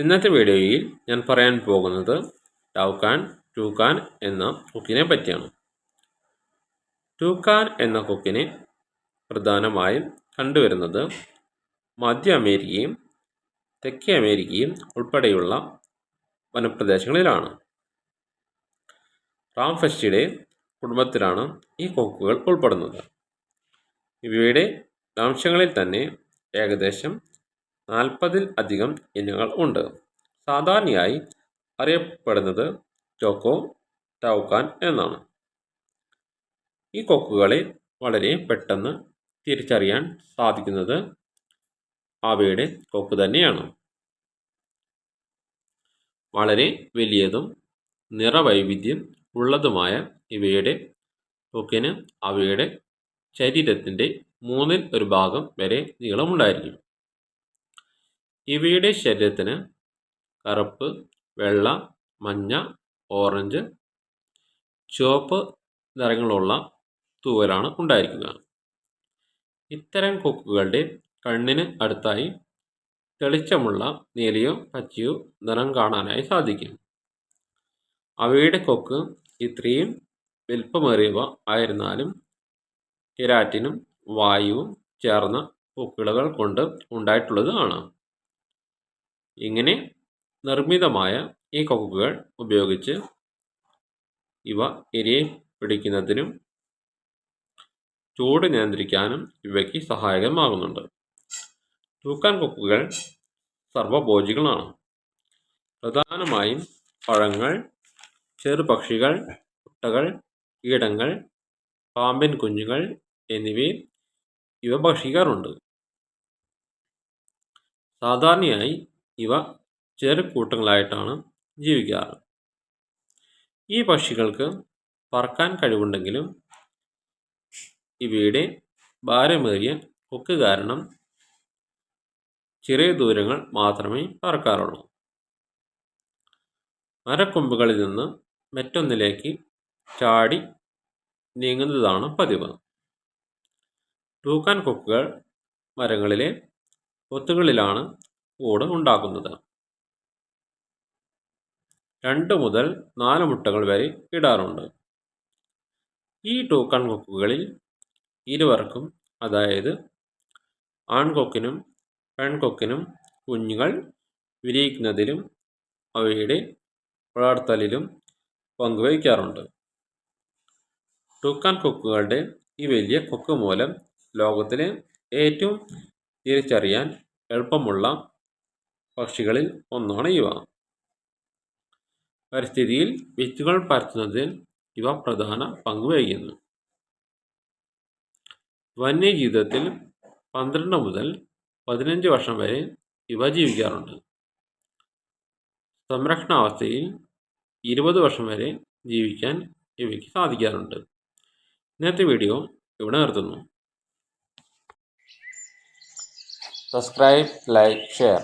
ഇന്നത്തെ വീഡിയോയിൽ ഞാൻ പറയാൻ പോകുന്നത് ടൗക്കാൻ ടൂക്കാൻ എന്ന കുക്കിനെ പറ്റിയാണ്. ടൂക്കാൻ എന്ന കുക്കിനെ പ്രധാനമായും കണ്ടുവരുന്നത് മധ്യ അമേരിക്കയും തെക്കേ അമേരിക്കയും ഉൾപ്പെടെയുള്ള വനപ്രദേശങ്ങളിലാണ്. റാം ഫെസ്റ്റിയുടെ കുടുംബത്തിലാണ് ഈ കൊക്കുകൾ ഉൾപ്പെടുന്നത്. ഇവയുടെ വംശങ്ങളിൽ തന്നെ ഏകദേശം നാൽപ്പതിൽ അധികം ഇനങ്ങൾ ഉണ്ട്. സാധാരണയായി അറിയപ്പെടുന്നത് ചോക്കോ ടൗക്കാൻ എന്നാണ്. ഈ കൊക്കുകളെ വളരെ പെട്ടെന്ന് തിരിച്ചറിയാൻ സാധിക്കുന്നത് അവയുടെ കൊക്ക് തന്നെയാണ്. വളരെ വലിയതും നിറവൈവിധ്യം ഉള്ളതുമായ ഇവയുടെ കൊക്കിന് അവയുടെ ശരീരത്തിന്റെ മൂന്നിൽ ഒരു ഭാഗം വരെ നീളമുണ്ടായിരിക്കും. ഇവയുടെ ശരീരത്തിന് കറുപ്പ് വെള്ള മഞ്ഞ ഓറഞ്ച് ചുവപ്പ് നിറങ്ങളുള്ള തൂവലാണ് ഉണ്ടായിരിക്കുക. ഇത്തരം കൊക്കുകളുടെ കണ്ണിന് അടുത്തായി തെളിച്ചമുള്ള നീലയോ പച്ചയോ നിറം കാണാനായി സാധിക്കും. അവയുടെ കൊക്ക് ഇത്രയും വലിപ്പമേറിയവ ആയിരുന്നാലും കിരാറ്റിനും വായുവും ചേർന്ന കൊക്കുകൾ കൊണ്ട് ഉണ്ടായിട്ടുള്ളത് ആണ് ഇങ്ങനെ നിർമ്മിതമായ ഈ കൊക്കുകൾ ഉപയോഗിച്ച് ഇവ ഇരയെ പിടിക്കുന്നതിനും ചൂട് നിയന്ത്രിക്കാനും ഇവയ്ക്ക് സഹായകമാകുന്നുണ്ട് തൂക്കാൻ കൊക്കുകൾ സർവഭോജികളാണ് പ്രധാനമായും പഴങ്ങൾ ചെറുപക്ഷികൾ മുട്ടകൾ കീടങ്ങൾ പാമ്പിൻ കുഞ്ഞുങ്ങൾ എന്നിവയും ഇവ ഭക്ഷിക്കാറുണ്ട്. സാധാരണയായി ഇവ ചെറു കൂട്ടങ്ങളായിട്ടാണ് ജീവിക്കാറ്. ഈ പക്ഷികൾക്ക് പറക്കാൻ കഴിവുണ്ടെങ്കിലും ഇവയുടെ ഭാരമേറിയ കൊക്ക് കാരണം ചെറിയ ദൂരങ്ങൾ മാത്രമേ പറക്കാറുള്ളൂ. മരക്കൊമ്പുകളിൽ നിന്ന് മറ്റൊന്നിലേക്ക് ചാടി നീങ്ങുന്നതാണ് പതിവ്. ടൂക്കാൻ കൊക്കുകൾ മരങ്ങളിലെ കൊത്തുകളിലാണ് കൂട് ഉണ്ടാക്കുന്നത്. രണ്ട് മുതൽ നാല് മുട്ടകൾ വരെ ഇടാറുണ്ട്. ഈ ടോക്കൺ കൊക്കുകളിൽ ഇരുവർക്കും അതായത് ആൺകൊക്കിനും പെൺകൊക്കിനും കുഞ്ഞുങ്ങൾ വിരിയിക്കുന്നതിലും അവയുടെ വളർത്തലിലും പങ്കുവഹിക്കാറുണ്ട് ടൂക്കാൻ കൊക്കുകളുടെ ഈ വലിയ കൊക്ക് മൂലം ലോകത്തിലെ ഏറ്റവും തിരിച്ചറിയാൻ എളുപ്പമുള്ള പക്ഷികളിൽ ഒന്നാണ് ഇവ. പരിസ്ഥിതിയിൽ വിത്തുകൾ പരത്തുന്നതിൽ ഇവ പ്രധാന പങ്ക് വഹിക്കുന്നു. വന്യജീവിതത്തിൽ പന്ത്രണ്ട് മുതൽ പതിനഞ്ച് വർഷം വരെ ഇവ ജീവിക്കാറുണ്ട്. സംരക്ഷണാവസ്ഥയിൽ ഇരുപത് വർഷം വരെ ജീവിക്കാൻ ഇവയ്ക്ക് സാധിക്കാറുണ്ട്. ഇന്നത്തെ വീഡിയോ ഇവിടെ നിർത്തുന്നു. Subscribe like share.